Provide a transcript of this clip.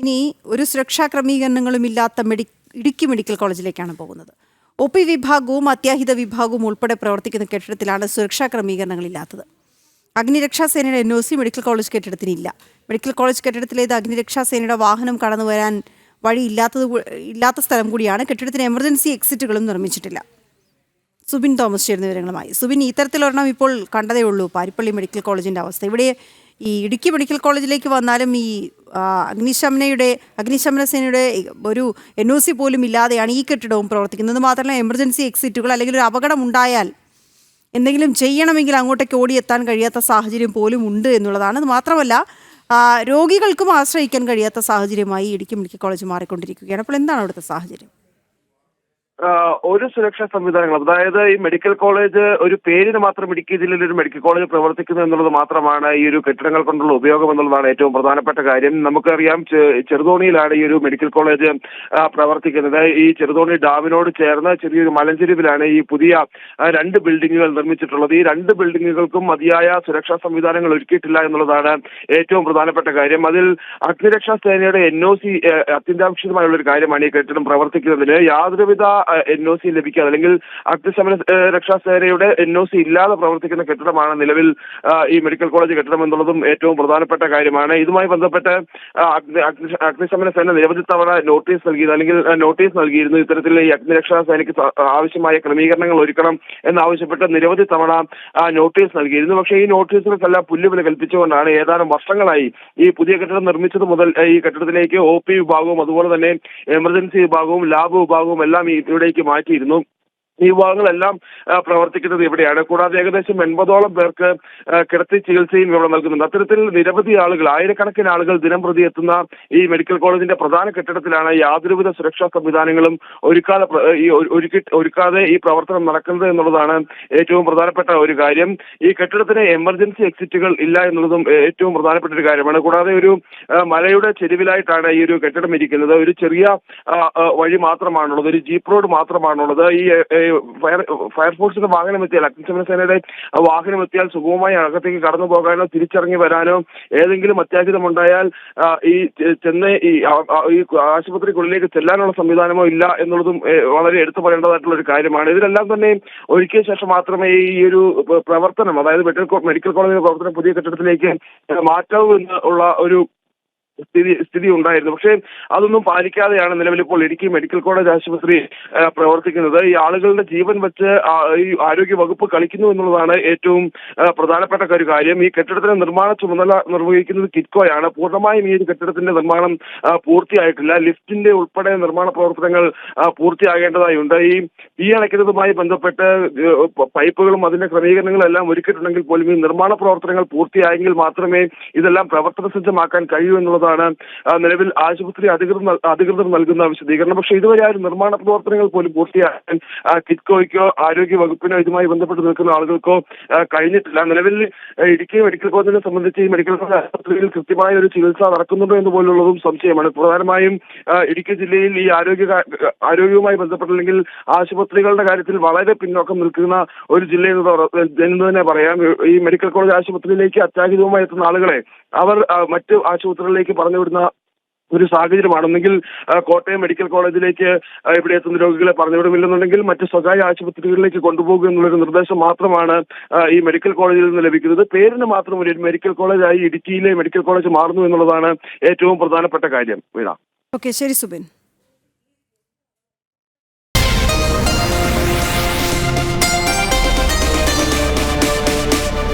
ഇനി ഒരു സുരക്ഷാ ക്രമീകരണങ്ങളും ഇല്ലാത്ത മെഡി ഇടുക്കി മെഡിക്കൽ കോളേജിലേക്കാണ് പോകുന്നത്. ഒ പി വിഭാഗവും അത്യാഹിത വിഭാഗവും ഉൾപ്പെടെ പ്രവർത്തിക്കുന്ന കെട്ടിടത്തിലാണ് സുരക്ഷാ ക്രമീകരണങ്ങളില്ലാത്തത് അഗ്നിരക്ഷാ സേനയുടെ N O C medical college കെട്ടിടത്തിനില്ല medical college കെട്ടിടത്തിലേത് അഗ്നിരക്ഷാസേനയുടെ വാഹനം കടന്നു വരാൻ വഴി ഇല്ലാത്തത് ഇല്ലാത്ത സ്ഥലം കൂടിയാണ്. കെട്ടിടത്തിന് എമർജൻസി എക്സിറ്റുകളും നിർമ്മിച്ചിട്ടില്ല. സുബിൻ തോമസ് ചേരുന്ന വിവരങ്ങളുമായി. സുബിൻ ഇത്തരത്തിലൊരെണ്ണം ഇപ്പോൾ കണ്ടതേ ഉള്ളൂ. പാരിപ്പള്ളി മെഡിക്കൽ കോളേജിന്റെ അവസ്ഥ. ഇവിടെ ഈ ഇടുക്കി മെഡിക്കൽ കോളേജിലേക്ക് വന്നാലും ഈ അഗ്നിശമനയുടെ അഗ്നിശമന സേനയുടെ ഒരു എൻ ഒ സി പോലും ഇല്ലാതെയാണ് ഈ കെട്ടിടവും പ്രവർത്തിക്കുന്നത്. മാത്രമല്ല എമർജൻസി എക്സിറ്റുകൾ അല്ലെങ്കിൽ ഒരു അപകടം ഉണ്ടായാൽ എന്തെങ്കിലും ചെയ്യണമെങ്കിൽ അങ്ങോട്ടേക്ക് ഓടിയെത്താൻ കഴിയാത്ത സാഹചര്യം പോലും ഉണ്ട് എന്നുള്ളതാണ്. അത് മാത്രമല്ല രോഗികൾക്കും ആശ്രയിക്കാൻ കഴിയാത്ത സാഹചര്യമായി ഇടുക്കി മെഡിക്കൽ കോളേജ് മാറിക്കൊണ്ടിരിക്കുകയാണ്. അപ്പോൾ എന്താണ് അവിടുത്തെ സാഹചര്യം? ഒരു സുരക്ഷാ സംവിധാനങ്ങൾ അതായത് ഈ മെഡിക്കൽ കോളേജ് ഒരു പേരിന് മാത്രം ഇടുക്കി ജില്ലയിൽ ഒരു മെഡിക്കൽ കോളേജ് പ്രവർത്തിക്കുന്നു എന്നുള്ളത് മാത്രമാണ് ഈ ഒരു കെട്ടിടങ്ങൾ കൊണ്ടുള്ള ഉപയോഗം എന്നുള്ളതാണ് ഏറ്റവും പ്രധാനപ്പെട്ട കാര്യം. നമുക്കറിയാം ചെറുതോണിയിലാണ് ഈ ഒരു മെഡിക്കൽ കോളേജ് പ്രവർത്തിക്കുന്നത്. ഈ ചെറുതോണി ഡാമിനോട് ചേർന്ന് ചെറിയൊരു മലഞ്ചെരിവിലാണ് ഈ പുതിയ രണ്ട് ബിൽഡിങ്ങുകൾ നിർമ്മിച്ചിട്ടുള്ളത്. ഈ രണ്ട് ബിൽഡിങ്ങുകൾക്കും മതിയായ സുരക്ഷാ സംവിധാനങ്ങൾ ഒരുക്കിയിട്ടില്ല എന്നുള്ളതാണ് ഏറ്റവും പ്രധാനപ്പെട്ട കാര്യം. അതിൽ അഗ്നിരക്ഷാ സേനയുടെ എൻ ഒ സി അത്യന്താപേക്ഷിതമായുള്ള ഒരു കാര്യമാണ് ഈ കെട്ടിടം പ്രവർത്തിക്കുന്നതിന്. യാതൊരുവിധ എൻ ഒ സി ലഭിക്കാതെ അല്ലെങ്കിൽ അഗ്നിശമന രക്ഷാസേനയുടെ രക്ഷാ എൻ ഒ സി ഇല്ലാതെ പ്രവർത്തിക്കുന്ന കെട്ടിടമാണ് നിലവിൽ ഈ മെഡിക്കൽ കോളേജ് കെട്ടിടം എന്നുള്ളതും ഏറ്റവും പ്രധാനപ്പെട്ട കാര്യമാണ്. ഇതുമായി ബന്ധപ്പെട്ട് അഗ്നിശമന സേന നിരവധി തവണ നോട്ടീസ് നൽകിയത് അല്ലെങ്കിൽ നോട്ടീസ് നൽകിയിരുന്നു. ഇത്തരത്തിൽ ഈ അഗ്നിരക്ഷാ സേനയ്ക്ക് ആവശ്യമായ ക്രമീകരണങ്ങൾ ഒരുക്കണം എന്നാവശ്യപ്പെട്ട് നിരവധി തവണ നോട്ടീസ് നൽകിയിരുന്നു. പക്ഷേ ഈ നോട്ടീസുകൾക്കെല്ലാം പുല്ലുവില കൽപ്പിച്ചുകൊണ്ടാണ് ഏതാനും വർഷങ്ങളായി ഈ പുതിയ കെട്ടിടം നിർമ്മിച്ചത് മുതൽ ഈ കെട്ടിടത്തിലേക്ക് ഒ പി വിഭാഗവും അതുപോലെ തന്നെ എമർജൻസി വിഭാഗവും ലാബ് വിഭാഗവും എല്ലാം ഈ ഇവിടേക്ക് മാറ്റിയിരുന്നു. ഈ വിഭാഗങ്ങളെല്ലാം പ്രവർത്തിക്കുന്നത് ഇവിടെയാണ്. കൂടാതെ ഏകദേശം എൺപതോളം പേർക്ക് കിടത്തി ചികിത്സയും ഇവിടെ നൽകുന്നുണ്ട്. അത്തരത്തിൽ നിരവധി ആളുകൾ ആയിരക്കണക്കിന് ആളുകൾ ദിനം പ്രതി എത്തുന്ന ഈ മെഡിക്കൽ കോളേജിന്റെ പ്രധാന കെട്ടിടത്തിലാണ് യാതൊരുവിധ സുരക്ഷാ സംവിധാനങ്ങളും ഒരുക്കാതെ ഒരുക്കി ഒരുക്കാതെ ഈ പ്രവർത്തനം നടക്കുന്നത് എന്നുള്ളതാണ് ഏറ്റവും പ്രധാനപ്പെട്ട ഒരു കാര്യം. ഈ കെട്ടിടത്തിന് എമർജൻസി എക്സിറ്റുകൾ ഇല്ല എന്നുള്ളതും ഏറ്റവും പ്രധാനപ്പെട്ട ഒരു കാര്യമാണ്. കൂടാതെ ഒരു മലയുടെ ചെരുവിലായിട്ടാണ് ഈ ഒരു കെട്ടിടം ഇരിക്കുന്നത്. ഒരു ചെറിയ വഴി മാത്രമാണുള്ളത്. ഒരു ജീപ്പ് റോഡ് മാത്രമാണുള്ളത്. ഈ ഫയർ ഫയർഫോഴ്സിന്റെ വാഹനം എത്തിയാൽ അഗ്നിശമന സേനയുടെ വാഹനം എത്തിയാൽ സുഗമമായി അകത്തേക്ക് കടന്നു പോകാനോ തിരിച്ചിറങ്ങി വരാനോ ഏതെങ്കിലും അത്യാഹിതമുണ്ടായാൽ ഈ ചെന്നൈ ഈ ആശുപത്രിക്കുള്ളിലേക്ക് ചെല്ലാനുള്ള സംവിധാനമോ ഇല്ല എന്നുള്ളതും വളരെ എടുത്തു പറയേണ്ടതായിട്ടുള്ള ഒരു കാര്യമാണ്. ഇതിലെല്ലാം തന്നെ ഒരുക്കിയ ശേഷം മാത്രമേ ഈ ഒരു പ്ര- പ്രവർത്തനം അതായത് മെഡിക്കൽ കോളേജിന്റെ പ്രവർത്തനം പുതിയ കെട്ടിടത്തിലേക്ക് മാറ്റാവൂ എന്ന് ഉള്ള ഒരു സ്ഥിതി സ്ഥിതി ഉണ്ടായിരുന്നു. പക്ഷേ അതൊന്നും പാലിക്കാതെയാണ് നിലവിൽ ഇപ്പോൾ ഇടുക്കി മെഡിക്കൽ കോളേജ് ആശുപത്രി പ്രവർത്തിക്കുന്നത്. ഈ ആളുകളുടെ ജീവൻ വെച്ച് ഈ ആരോഗ്യ വകുപ്പ് കളിക്കുന്നു എന്നുള്ളതാണ് ഏറ്റവും പ്രധാനപ്പെട്ട ഒരു കാര്യം. ഈ കെട്ടിടത്തിന്റെ നിർമ്മാണ ചുമതല നിർവഹിക്കുന്നത് കിറ്റ്കോയാണ്. പൂർണമായും ഈ ഒരു കെട്ടിടത്തിന്റെ നിർമ്മാണം പൂർത്തിയായിട്ടില്ല. ലിഫ്റ്റിന്റെ ഉൾപ്പെടെ നിർമ്മാണ പ്രവർത്തനങ്ങൾ പൂർത്തിയാകേണ്ടതായുണ്ട്. ഈ തീ അണയ്ക്കുന്നതുമായി ബന്ധപ്പെട്ട് പൈപ്പുകളും അതിന്റെ ക്രമീകരണങ്ങളും എല്ലാം ഒരുക്കിയിട്ടുണ്ടെങ്കിൽ പോലും ഈ നിർമ്മാണ പ്രവർത്തനങ്ങൾ പൂർത്തിയായെങ്കിൽ മാത്രമേ ഇതെല്ലാം പ്രവർത്തന സജ്ജമാക്കാൻ കഴിയൂ എന്നുള്ളതാണ് ആ, നിലവിൽ ആശുപത്രി അധികൃതർ അധികൃതർ നൽകുന്ന വിശദീകരണം. പക്ഷെ ഇതുവരെ ആരും നിർമ്മാണ പ്രവർത്തനങ്ങൾ പോലും പൂർത്തിയാക്കാൻ കിറ്റ്കോയ്ക്കോ ആരോഗ്യ വകുപ്പിനോ ഇതുമായി ബന്ധപ്പെട്ട് നിൽക്കുന്ന ആളുകൾക്കോ കഴിഞ്ഞിട്ടില്ല. നിലവിൽ ഇടുക്കി മെഡിക്കൽ കോളേജിനെ സംബന്ധിച്ച് ഈ മെഡിക്കൽ കോളേജ് ആശുപത്രിയിൽ കൃത്യമായ ഒരു ചികിത്സ നടക്കുന്നുണ്ടോ എന്ന് പോലുള്ളതും സംശയമാണ്. പ്രധാനമായും ഇടുക്കി ജില്ലയിൽ ഈ ആരോഗ്യ ആരോഗ്യവുമായി ബന്ധപ്പെട്ടല്ലെങ്കിൽ ആശുപത്രികളുടെ കാര്യത്തിൽ വളരെ പിന്നോക്കം നിൽക്കുന്ന ഒരു ജില്ല എന്ന് തന്നെ പറയാം. ഈ മെഡിക്കൽ കോളേജ് ആശുപത്രിയിലേക്ക് അത്യാഹിതവുമായി എത്തുന്ന ആളുകളെ അവർ മറ്റ് ആശുപത്രികളിലേക്ക് പറഞ്ഞു വിടുന്ന ഒരു സാഹചര്യമാണെന്നെങ്കിൽ കോട്ടയം മെഡിക്കൽ കോളേജിലേക്ക് ഇവിടെ എത്തുന്ന രോഗികളെ പറഞ്ഞുവിടുമില്ലെന്നുണ്ടെങ്കിൽ മറ്റ് സ്വകാര്യ ആശുപത്രികളിലേക്ക് കൊണ്ടുപോകുക എന്നുള്ളൊരു നിർദ്ദേശം മാത്രമാണ് ഈ മെഡിക്കൽ കോളേജിൽ നിന്ന് ലഭിക്കുന്നത്. പേരിന് മാത്രം ഒരു മെഡിക്കൽ കോളേജായി ഇടുക്കിയിലെ മെഡിക്കൽ കോളേജ് മാറുന്നു എന്നുള്ളതാണ് ഏറ്റവും പ്രധാനപ്പെട്ട കാര്യം. വീണ. ഓക്കെ ശരി സുബിൻ.